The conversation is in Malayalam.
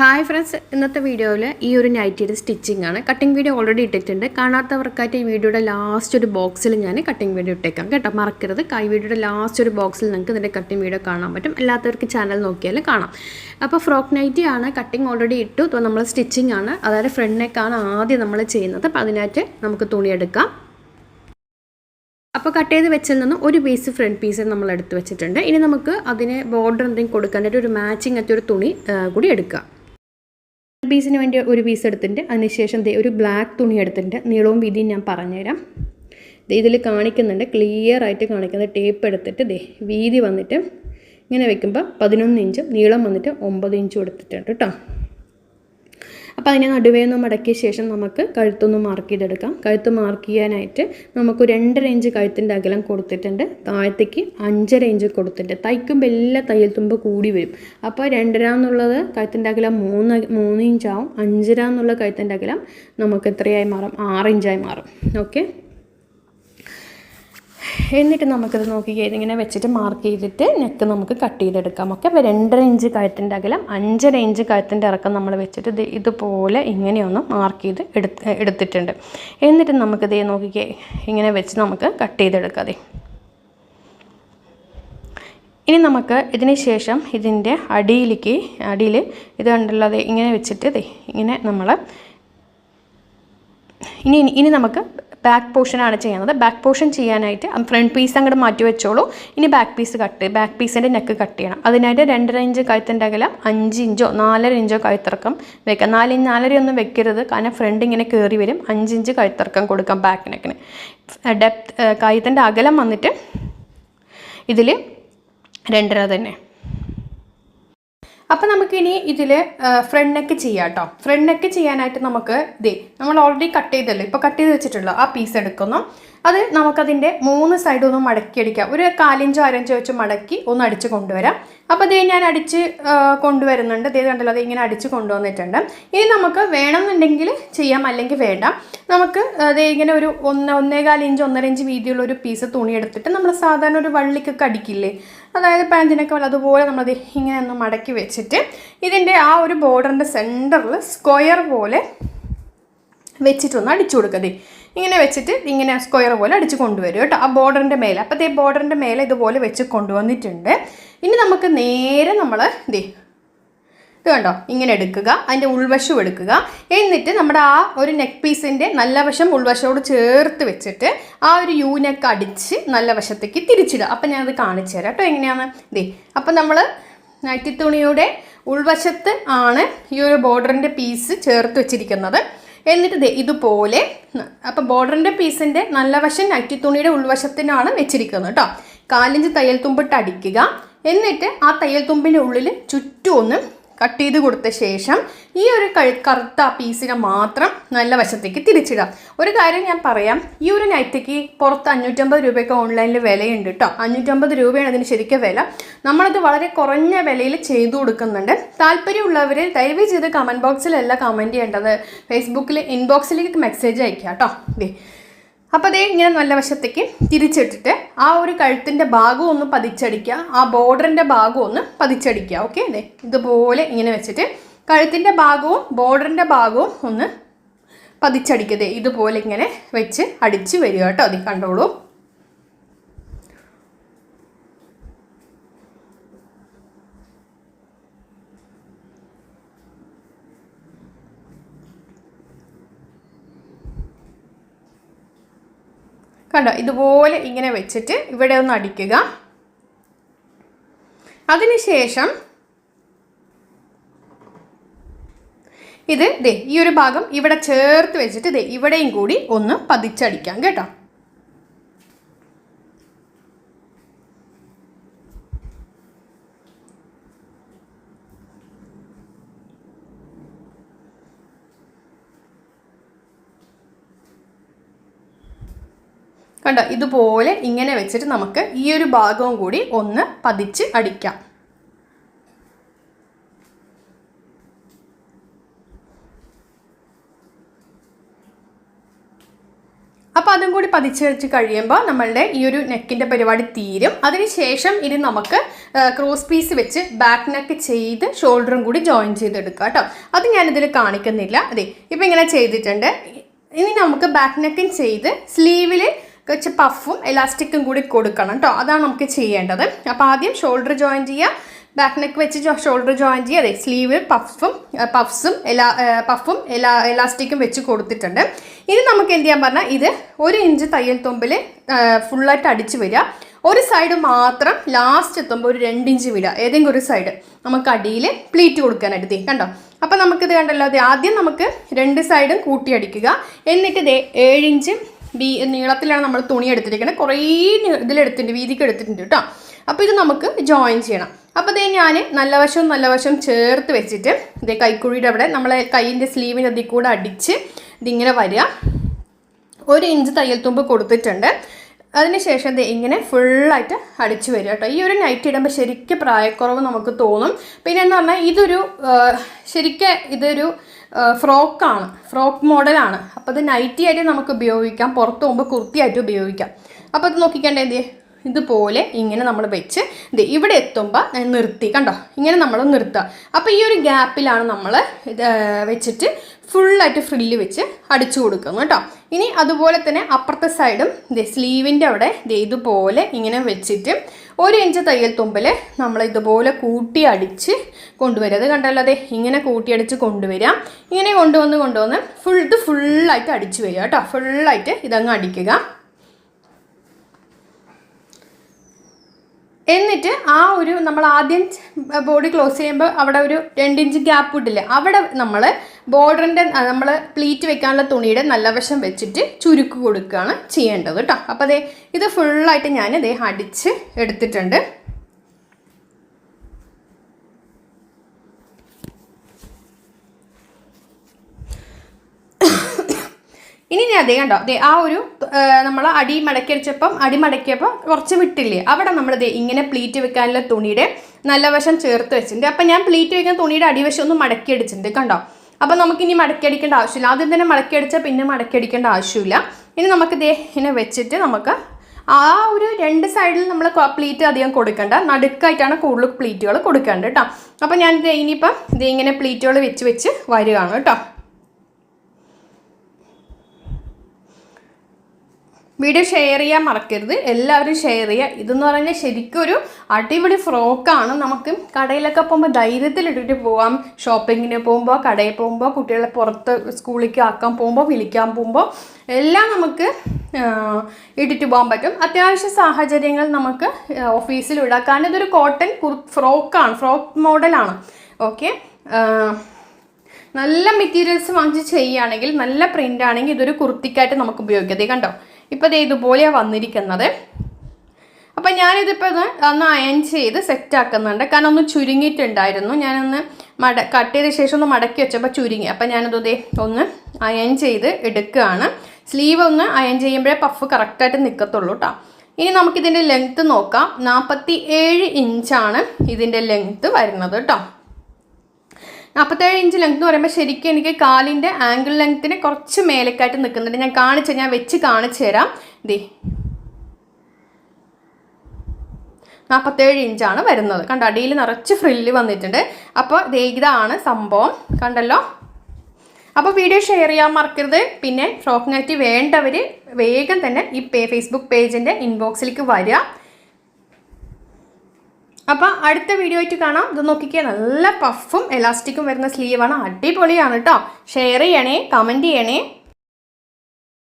ഹായ് ഫ്രണ്ട്സ് ഇന്നത്തെ വീഡിയോയിൽ ഈ ഒരു നൈറ്റിയുടെ സ്റ്റിച്ചിങ് ആണ്. കട്ടിംഗ് വീഡിയോ ഓൾറെഡി ഇട്ടിട്ടുണ്ട്. കാണാത്തവർക്കായിട്ട് ഈ വീഡിയോയുടെ ലാസ്റ്റ് ഒരു ബോക്സിൽ ഞാൻ കട്ടിംഗ് വീഡിയോ ഇട്ടേക്കാം. കേട്ടോ? മറക്കരുത്. കൈ വീഡിയോയുടെ ലാസ്റ്റ് ഒരു ബോക്സിൽ നിങ്ങൾക്ക് ഇതിന്റെ കട്ടിംഗ് വീഡിയോ കാണാൻ പറ്റും. അല്ലാത്തവർക്ക് ചാനൽ നോക്കിയാൽ കാണാം. അപ്പോൾ ഫ്രോക്ക് നൈറ്റി ആണ്. കട്ടിംഗ് ഓൾറെഡി ഇട്ടു. നമ്മൾ സ്റ്റിച്ചിങ് ആണ്. അതായത് ഫ്രണ്ട് നെക്കാണ് ആദ്യം നമ്മൾ ചെയ്യുന്നത്. അപ്പോൾ അതിനായിട്ട് നമുക്ക് തുണിയെടുക്കാം അപ്പോൾ കട്ട് ചെയ്ത് വെച്ചിൽ നിന്ന് ഒരു പീസ് ഫ്രണ്ട് പീസ് നമ്മൾ എടുത്ത് വെച്ചിട്ടുണ്ട്. ഇനി നമുക്ക് അതിന് ബോർഡർ എന്തെങ്കിലും കൊടുക്കാനായിട്ട് ഒരു മാച്ചിങ് ഒരു തുണി കൂടി എടുക്കുക പീസിന് വേണ്ടി ഒരു പീസ് എടുത്തിട്ടുണ്ട്. അതിനുശേഷം ദേ ഒരു ബ്ലാക്ക് തുണി എടുത്തിട്ടുണ്ട്. നീളവും വീതിയും ഞാൻ പറഞ്ഞുതരാം. ഇതിൽ കാണിക്കുന്നുണ്ട്. ക്ലിയർ ആയിട്ട് കാണിക്കുന്നത് ടേപ്പ് എടുത്തിട്ട് ദേ വീതി വന്നിട്ട് ഇങ്ങനെ വെക്കുമ്പോൾ പതിനൊന്ന് ഇഞ്ചും നീളം വന്നിട്ട് ഒമ്പത് ഇഞ്ചും എടുത്തിട്ടുണ്ട് കേട്ടോ അപ്പോൾ അതിനെ നടുവേ നിന്ന് മടക്കിയ ശേഷം നമുക്ക് കഴുത്തൊന്ന് മാർക്ക് ചെയ്തെടുക്കാം. കഴുത്ത് മാർക്ക് ചെയ്യാനായിട്ട് നമുക്ക് രണ്ടര ഇഞ്ച് കഴുത്തിന്റെ അകലം കൊടുത്തിട്ടുണ്ട്. താഴത്തേക്ക് അഞ്ചര ഇഞ്ച് കൊടുത്തിട്ടുണ്ട്. തയ്ക്കുമ്പോൾ എല്ലാ തയ്യൽ തുമ്പ് കൂടി വരും. അപ്പോൾ രണ്ടര എന്നുള്ളത് കഴുത്തിന്റെ അകലം മൂന്ന് മൂന്ന് ഇഞ്ചാവും അഞ്ചര എന്നുള്ള കഴുത്തിന്റെ അകലം നമുക്ക് എത്രയായി മാറും? ആറ് ഇഞ്ചായി മാറും. ഓക്കെ എന്നിട്ട് നമുക്കത് നോക്കി ഇങ്ങനെ വെച്ചിട്ട് മാർക്ക് ചെയ്തിട്ട് നെക്ക് നമുക്ക് കട്ട് ചെയ്തെടുക്കാം. ഓക്കെ അപ്പോൾ രണ്ടര ഇഞ്ച് കയറ്റിന്റെ അകലം അഞ്ചര ഇഞ്ച് കയറ്റിന്റെ ഇറക്കം നമ്മൾ വെച്ചിട്ട് ഇത് ഇതുപോലെ ഇങ്ങനെയൊന്ന് മാർക്ക് ചെയ്ത് എടുത്ത് എടുത്തിട്ടുണ്ട്. എന്നിട്ട് നമുക്കിത് നോക്കിക്കേ ഇങ്ങനെ വെച്ച് നമുക്ക് കട്ട് ചെയ്തെടുക്കാം ഇനി നമുക്ക് ഇതിന് ശേഷം ഇതിന്റെ അടിയിലേക്ക് അടിയിൽ ഇത് കണ്ടുള്ളത് ഇങ്ങനെ വെച്ചിട്ട് ഇങ്ങനെ നമ്മൾ ഇനി ഇനി നമുക്ക് ബാക്ക് പോർഷൻ ആണ് ചെയ്യുന്നത്. ബാക്ക് പോർഷൻ ചെയ്യാനായിട്ട് ഫ്രണ്ട് പീസ് അങ്ങോട്ട് മാറ്റി വെച്ചോളൂ. ഇനി ബാക്ക് പീസ് കട്ട് ബാക്ക് പീസിന്റെ നെക്ക് കട്ട് ചെയ്യണം. അതിനായിട്ട് രണ്ടര ഇഞ്ച് കഴുത്തിന്റെ അകലം അഞ്ച് ഇഞ്ചോ നാലര ഇഞ്ചോ കഴുത്തിറക്കം വെക്കാം. നാല് നാലര ഒന്നും വെക്കരുത്. കാരണം ഫ്രണ്ട് ഇങ്ങനെ കയറി വരും. അഞ്ച് ഇഞ്ച് കഴുത്തിറക്കം കൊടുക്കാം ബാക്ക് നെക്കിന് ഡെപ്ത് കഴുത്തിന്റെ അകലം വന്നിട്ട് ഇതിൽ രണ്ടര തന്നെ. അപ്പം നമുക്കിനി ഇതിൽ ഫ്രണ്ട് നെക്ക് ചെയ്യാം കേട്ടോ ഫ്രണ്ട് നെക്ക് ചെയ്യാനായിട്ട് നമുക്ക് ദേ നമ്മൾ ഓൾറെഡി കട്ട് ചെയ്തല്ലോ? ഇപ്പോൾ കട്ട് ചെയ്ത് വെച്ചിട്ടുള്ളൂ ആ പീസ് എടുക്കുന്നു. അത് നമുക്കതിന്റെ മൂന്ന് സൈഡും ഒന്ന് മടക്കി അടിക്കാം. ഒരു കാലിഞ്ചോ അരഞ്ചോ വെച്ച് മടക്കി ഒന്ന് അടിച്ച് കൊണ്ടുവരാം. അപ്പോൾ ദേ ഞാൻ അടിച്ച് കൊണ്ടുവരുന്നുണ്ട്. ദേ കണ്ടല്ലോ അത് ഇങ്ങനെ അടിച്ച് കൊണ്ടുവന്നിട്ടുണ്ട്. ഇനി നമുക്ക് വേണമെന്നുണ്ടെങ്കിൽ ചെയ്യാം അല്ലെങ്കിൽ വേണ്ട. നമുക്ക് അതേ ഇങ്ങനെ ഒരു ഒന്ന് ഒന്നേകാൽ ഇഞ്ച് ഒന്നര ഇഞ്ച് വീതിയുള്ള ഒരു പീസ് തുണി എടുത്തിട്ട് നമ്മൾ സാധാരണ ഒരു വള്ളിക്കൊക്കെ അടിക്കില്ലേ? അതായത് പാന്റിനൊക്കെ വല്ല അതുപോലെ നമ്മളത് ഇങ്ങനെ ഒന്ന് മടക്കി വെച്ചിട്ട് ഇതിന്റെ ആ ഒരു ബോർഡറിന്റെ സെന്ററിൽ സ്ക്വയർ പോലെ വെച്ചിട്ടൊന്ന് അടിച്ചു കൊടുക്കുക ഇങ്ങനെ വെച്ചിട്ട് ഇങ്ങനെ സ്ക്വയർ പോലെ അടിച്ച് കൊണ്ടുവരും കേട്ടോ. ആ ബോർഡറിന്റെ മേലെ. അപ്പോൾ ദേ ബോർഡറിന്റെ മേലെ ഇതുപോലെ വെച്ച് കൊണ്ടുവന്നിട്ടുണ്ട്. ഇനി നമുക്ക് നേരെ നമ്മൾ ദേ ഇത് കണ്ടോ? ഇങ്ങനെ എടുക്കുക അതിന്റെ ഉൾവശം എടുക്കുക. എന്നിട്ട് നമ്മുടെ ആ ഒരു നെക്ക് പീസിന്റെ നല്ല വശം ഉൾവശത്തോട് ചേർത്ത് വെച്ചിട്ട് ആ ഒരു യു നെക്ക് അടിച്ച് നല്ല വശത്തേക്ക് തിരിച്ചിടുക. അപ്പം ഞാനത് കാണിച്ചു തരാം കേട്ടോ എങ്ങനെയാണ്. ദേ അപ്പം നമ്മൾ നൈറ്റി തുണിയുടെ ഉൾവശത്ത് ആണ് ഈ ഒരു ബോർഡറിന്റെ പീസ് ചേർത്ത് വെച്ചിരിക്കുന്നത്. എന്നിട്ട് ദേ ഇതുപോലെ അപ്പം ബോർഡറിന്റെ പീസിന്റെ നല്ല വശം നറ്റിത്തുണിയുടെ തുണിയുടെ ഉൾവശത്തിനാണ് വെച്ചിരിക്കുന്നത് കേട്ടോ. കാലിഞ്ച് തയ്യൽ തുമ്പിട്ട് അടിക്കുക. എന്നിട്ട് ആ തയ്യൽ തുമ്പിന്റെ ഉള്ളിൽ ചുറ്റും ഒന്ന് കട്ട് ചെയ്ത് കൊടുത്ത ശേഷം ഈ ഒരു കറുത്ത പീസിനെ മാത്രം നല്ല വശത്തേക്ക് തിരിച്ചിടാം ഒരു കാര്യം ഞാൻ പറയാം. ഈ ഒരു നൈറ്റിക്ക് പുറത്ത് അഞ്ഞൂറ്റമ്പത് രൂപയൊക്കെ ഓൺലൈനിൽ വിലയുണ്ട് കേട്ടോ അഞ്ഞൂറ്റമ്പത് രൂപയാണ് അതിന് ശരിക്കും വില. നമ്മളത് വളരെ കുറഞ്ഞ വിലയിൽ ചെയ്തു കൊടുക്കുന്നുണ്ട്. താല്പര്യമുള്ളവർ ദയവ് ചെയ്ത് കമന്റ് ബോക്സിലല്ല കമന്റ് ചെയ്യേണ്ടത്. ഫേസ്ബുക്കിൽ ഇൻബോക്സിലേക്ക് മെസ്സേജ് അയക്കുക കേട്ടോ അപ്പോൾ അതേ ഇങ്ങനെ നല്ല വശത്തേക്ക് തിരിച്ചിട്ടിട്ട് ആ ഒരു കഴുത്തിന്റെ ഭാഗം ഒന്ന് പതിച്ചടിക്കുക. ആ ബോർഡറിന്റെ ഭാഗം ഒന്ന് പതിച്ചടിക്കുക. ഓക്കെ? അതെ ഇതുപോലെ ഇങ്ങനെ വെച്ചിട്ട് കഴുത്തിന്റെ ഭാഗവും ബോർഡറിന്റെ ഭാഗവും ഒന്ന് പതിച്ചടിക്കതേ ഇതുപോലെ ഇങ്ങനെ വെച്ച് അടിച്ച് വരിക കേട്ടോ. അതി കണ്ടോളൂ. കണ്ടോ ഇതുപോലെ ഇങ്ങനെ വെച്ചിട്ട് ഇവിടെ ഒന്ന് അടിക്കുക. അതിനുശേഷം ഇത് ദേ ഈ ഒരു ഭാഗം ഇവിടെ ചേർത്ത് വെച്ചിട്ട് ദേ ഇവിടെയും കൂടി ഒന്ന് പതിച്ചടിക്കാം കേട്ടോ. കണ്ടോ? ഇതുപോലെ ഇങ്ങനെ വെച്ചിട്ട് നമുക്ക് ഈ ഒരു ഭാഗവും കൂടി ഒന്ന് പതിച്ച് അടിക്കാം. അപ്പോൾ അതും കൂടി പതിച്ച് വെച്ച് കഴിയുമ്പോൾ നമ്മളുടെ ഈ ഒരു നെക്കിന്റെ പരിപാടി തീരും. അതിനുശേഷം ഇനി നമുക്ക് ക്രോസ് പീസ് വെച്ച് ബാക്ക് നെക്ക് ചെയ്ത് ഷോൾഡറും കൂടി ജോയിൻ ചെയ്തെടുക്കുക കേട്ടോ. അത് ഞാനിതിൽ കാണിക്കുന്നില്ല. അതെ ഇപ്പം ഇങ്ങനെ ചെയ്തിട്ടുണ്ട്. ഇനി നമുക്ക് ബാക്ക് നെക്കും ചെയ്ത് സ്ലീവിൽ കുറച്ച് പഫും എലാസ്റ്റിക്കും കൂടി കൊടുക്കണം കേട്ടോ അതാണ് നമുക്ക് ചെയ്യേണ്ടത്. അപ്പോൾ ആദ്യം ഷോൾഡർ ജോയിൻ ചെയ്യുക ബാക്ക് നെക്ക് വെച്ച് ഷോൾഡർ ജോയിൻ ചെയ്യുക അതെ സ്ലീവ് പഫും പഫ്സും എലാ പഫും എലാ എലാസ്റ്റിക്കും വെച്ച് കൊടുത്തിട്ടുണ്ട്. ഇനി നമുക്ക് എന്ത് ചെയ്യാൻ പറഞ്ഞാൽ ഇത് ഒരു ഇഞ്ച് തയ്യൽ തുമ്പിൽ ഫുള്ളായിട്ട് അടിച്ച് വരിക. ഒരു സൈഡ് മാത്രം ലാസ്റ്റ് എത്തുമ്പോൾ ഒരു രണ്ട് ഇഞ്ച് വിടുക. ഏതെങ്കിലും ഒരു സൈഡ് നമുക്ക് അടിയിൽ പ്ലീറ്റ് കൊടുക്കാനായിട്ട് ദേ കണ്ടോ? അപ്പോൾ നമുക്കിത് കണ്ടല്ലോ. അതെ ആദ്യം നമുക്ക് രണ്ട് സൈഡും കൂട്ടിയടിക്കുക എന്നിട്ട് ദേ ഏഴിഞ്ച് ബി നീളത്തിലാണ് നമ്മൾ തുണി എടുത്തിരിക്കുന്നത് കുറേ ഇതിലെടുത്തിട്ടുണ്ട് വീതിക്ക് എടുത്തിട്ടുണ്ട് കേട്ടോ അപ്പോൾ ഇത് നമുക്ക് ജോയിൻ ചെയ്യണം. അപ്പോൾ ഇതേ ഞാൻ നല്ല വശവും നല്ല വശവും ചേർത്ത് വെച്ചിട്ട് ഇതേ കൈക്കുഴിയുടെ അവിടെ നമ്മളെ കൈയിന്റെ സ്ലീവിന്റെ അതിൽ കൂടെ അടിച്ച് ഇതിങ്ങനെ വരിക. ഒരു ഇഞ്ച് തയ്യൽ തുമ്പ് കൊടുത്തിട്ടുണ്ട്. അതിനുശേഷം ദേ ഇങ്ങനെ ഫുള്ളായിട്ട് അടിച്ചു വരിക കേട്ടോ ഈ ഒരു നൈറ്റ് ഇടുമ്പോൾ ശരിക്കും പ്രായക്കുറവ് നമുക്ക് തോന്നും. പിന്നെ എന്ന് പറഞ്ഞാൽ ഇതൊരു ശരിക്കും ഇതൊരു ഫ്രോക്കാണ്. ഫ്രോക്ക് മോഡലാണ്. അപ്പോൾ ഇത് നൈറ്റി ആയിട്ട് നമുക്ക് ഉപയോഗിക്കാം പുറത്ത് പോകുമ്പോൾ കുർത്തിയായിട്ട് ഉപയോഗിക്കാം. അപ്പോൾ ഇത് നോക്കിക്കണ്ടേ എന്ത് ഇതുപോലെ ഇങ്ങനെ നമ്മൾ വെച്ച് ഇത് ഇവിടെ എത്തുമ്പോൾ നിർത്തി കണ്ടോ? ഇങ്ങനെ നമ്മൾ നിർത്തുക. അപ്പോൾ ഈ ഒരു ഗ്യാപ്പിലാണ് നമ്മൾ ഇത് വെച്ചിട്ട് ഫുള്ളായിട്ട് ഫ്രില്ല് വെച്ച് അടിച്ചു കൊടുക്കുന്നു കേട്ടോ? ഇനി അതുപോലെ തന്നെ അപ്പുറത്തെ സൈഡും ഇത് സ്ലീവിന്റെ അവിടെ ഇത് ഇതുപോലെ ഇങ്ങനെ വെച്ചിട്ട് ഒരു ഇഞ്ച് തയ്യൽ തുമ്പിൽ നമ്മൾ ഇതുപോലെ കൂട്ടി അടിച്ച് കൊണ്ടുവരിക. അത് കണ്ടല്ലോ അതെ ഇങ്ങനെ കൂട്ടി അടിച്ച് കൊണ്ടുവരിക. ഇങ്ങനെ കൊണ്ടുവന്ന് കൊണ്ടുവന്ന് ഫുൾ ഇത് ഫുള്ളായിട്ട് അടിച്ച് വരിക കേട്ടോ? ഫുള്ളായിട്ട് ഇതങ്ങ് അടിക്കുക. എന്നിട്ട് ആ ഒരു നമ്മൾ ആദ്യം ബോഡി ക്ലോസ് ചെയ്യുമ്പോൾ അവിടെ ഒരു രണ്ടിഞ്ച് ഗ്യാപ്പ് ഇട്ടില്ല അവിടെ നമ്മൾ ബോർഡറിന്റെ നമ്മൾ പ്ലീറ്റ് വെക്കാനുള്ള തുണിയുടെ നല്ല വശം വെച്ചിട്ട് ചുരുക്ക് കൊടുക്കുകയാണ് ചെയ്യേണ്ടത് കേട്ടോ. അപ്പോൾ അതെ ഇത് ഫുള്ളായിട്ട് ഞാൻ ഇതേ അടിച്ച് എടുത്തിട്ടുണ്ട്. ഇനി ഞാൻ അതേ കണ്ടോ അതെ ആ ഒരു നമ്മൾ അടി മടക്കിയടിച്ചപ്പം അടി മടക്കിയപ്പോൾ കുറച്ച് വിട്ടില്ലേ? അവിടെ നമ്മൾ ദേ ഇങ്ങനെ പ്ലീറ്റ് വെക്കാനുള്ള തുണിയുടെ നല്ല വശം ചേർത്ത് വെച്ചിട്ടുണ്ട്. അപ്പം ഞാൻ പ്ലീറ്റ് വെക്കുന്ന തുണിയുടെ അടിവശം ഒന്ന് മടക്കിയടിച്ചിട്ടുണ്ട് കണ്ടോ? അപ്പം നമുക്കിനി മടക്കി അടിക്കേണ്ട ആവശ്യമില്ല. ആദ്യം തന്നെ മടക്കിയടിച്ചാൽ പിന്നെ മടക്കിയടിക്കേണ്ട ആവശ്യമില്ല. ഇനി നമുക്ക് ദേ ഇങ്ങനെ വെച്ചിട്ട് നമുക്ക് ആ ഒരു രണ്ട് സൈഡിൽ നമ്മൾ പ്ലീറ്റ് അധികം കൊടുക്കേണ്ട. നടുക്കായിട്ടാണ് കൂടുതൽ പ്ലീറ്റുകൾ കൊടുക്കേണ്ടത് കേട്ടോ. അപ്പം ഞാൻ ഇനിയിപ്പം ഇത് ഇങ്ങനെ പ്ലീറ്റുകൾ വെച്ച് വെച്ച് വരികയാണ് കേട്ടോ. വീഡിയോ ഷെയർ ചെയ്യാൻ മറക്കരുത്. എല്ലാവരും ഷെയർ ചെയ്യുക. ഇതെന്ന് പറഞ്ഞാൽ ശരിക്കും ഒരു അടിപൊളി ഫ്രോക്കാണ്. നമുക്ക് കടയിലൊക്കെ പോകുമ്പോൾ ധൈര്യത്തിൽ ഇട്ടിട്ട് പോവാം. ഷോപ്പിങ്ങിന് പോകുമ്പോൾ കടയിൽ പോകുമ്പോൾ കുട്ടികളെ പുറത്ത് സ്കൂളിലേക്ക് ആക്കാൻ പോകുമ്പോൾ വിളിക്കാൻ പോകുമ്പോൾ എല്ലാം നമുക്ക് ഇട്ടിട്ട് പോകാൻ പറ്റും. അത്യാവശ്യ സാഹചര്യങ്ങൾ നമുക്ക് ഓഫീസിൽ ഇടാം കാരണം ഇതൊരു കോട്ടൺ ഫ്രോക്കാണ്. ഫ്രോക്ക് മോഡലാണ്. ഓക്കെ? നല്ല മെറ്റീരിയൽസ് വാങ്ങിച്ച് ചെയ്യുകയാണെങ്കിൽ നല്ല പ്രിന്റ് ആണെങ്കിൽ ഇതൊരു കുർത്തിക്കായിട്ട് നമുക്ക് ഉപയോഗിക്കാം. കണ്ടോ? ഇപ്പോൾ ഇത് ഇതുപോലെയാണ് വന്നിരിക്കുന്നത്. അപ്പം ഞാനിതിപ്പോൾ ഒന്ന് അയൺ ചെയ്ത് സെറ്റ് ആക്കുന്നുണ്ട്. കാരണം ഒന്ന് ചുരുങ്ങിയിട്ടുണ്ടായിരുന്നു. ഞാനൊന്ന് മട കട്ട് ചെയ്ത ശേഷം ഒന്ന് മടക്കി വെച്ചപ്പോൾ ചുരുങ്ങി. അപ്പം ഞാനത് ഒന്ന് അയൺ ചെയ്ത് എടുക്കുകയാണ്. സ്ലീവ് ഒന്ന് അയൺ ചെയ്യുമ്പോഴേ പഫ് കറക്റ്റായിട്ട് നിൽക്കത്തുള്ളൂ കേട്ടോ ഇനി നമുക്കിതിന്റെ ലെങ്ത്ത് നോക്കാം. നാൽപ്പത്തി ഏഴ് ഇഞ്ചാണ് ഇതിന്റെ ലെങ്ത്ത് വരുന്നത് കേട്ടോ നാൽപ്പത്തേഴ് ഇഞ്ച് ലെങ്ത് എന്ന് പറയുമ്പോൾ ശരിക്കും എനിക്ക് കാലിന്റെ ആംഗിൾ ലെങ്ത്തിന് കുറച്ച് മേലേക്കായിട്ട് നിൽക്കുന്നുണ്ട് ഞാൻ കാണിച്ച് ഞാൻ വെച്ച് കാണിച്ചു തരാം. ദേ. നാൽപ്പത്തേഴ് ഇഞ്ചാണ് വരുന്നത്. കണ്ട അടിയിൽ നിറച്ച് ഫ്രില്ല് വന്നിട്ടുണ്ട്. അപ്പോൾ ഇതാണ് സംഭവം. കണ്ടല്ലോ? അപ്പോൾ വീഡിയോ ഷെയർ ചെയ്യാൻ മറക്കരുത്. പിന്നെ ഫ്രോക്ക് നെറ്റ് വേണ്ടവർ വേഗം തന്നെ ഈ ഫേസ്ബുക്ക് പേജിന്റെ ഇൻബോക്സിലേക്ക് വരിക. അപ്പോൾ അടുത്ത വീഡിയോ ആയിട്ട് കാണാം. ഇത് നോക്കിക്കുക നല്ല പഫും എലാസ്റ്റിക്കും വരുന്ന സ്ലീവാണ് അടിപൊളിയാണ് കേട്ടോ ഷെയർ ചെയ്യണേ കമന്റ് ചെയ്യണേ.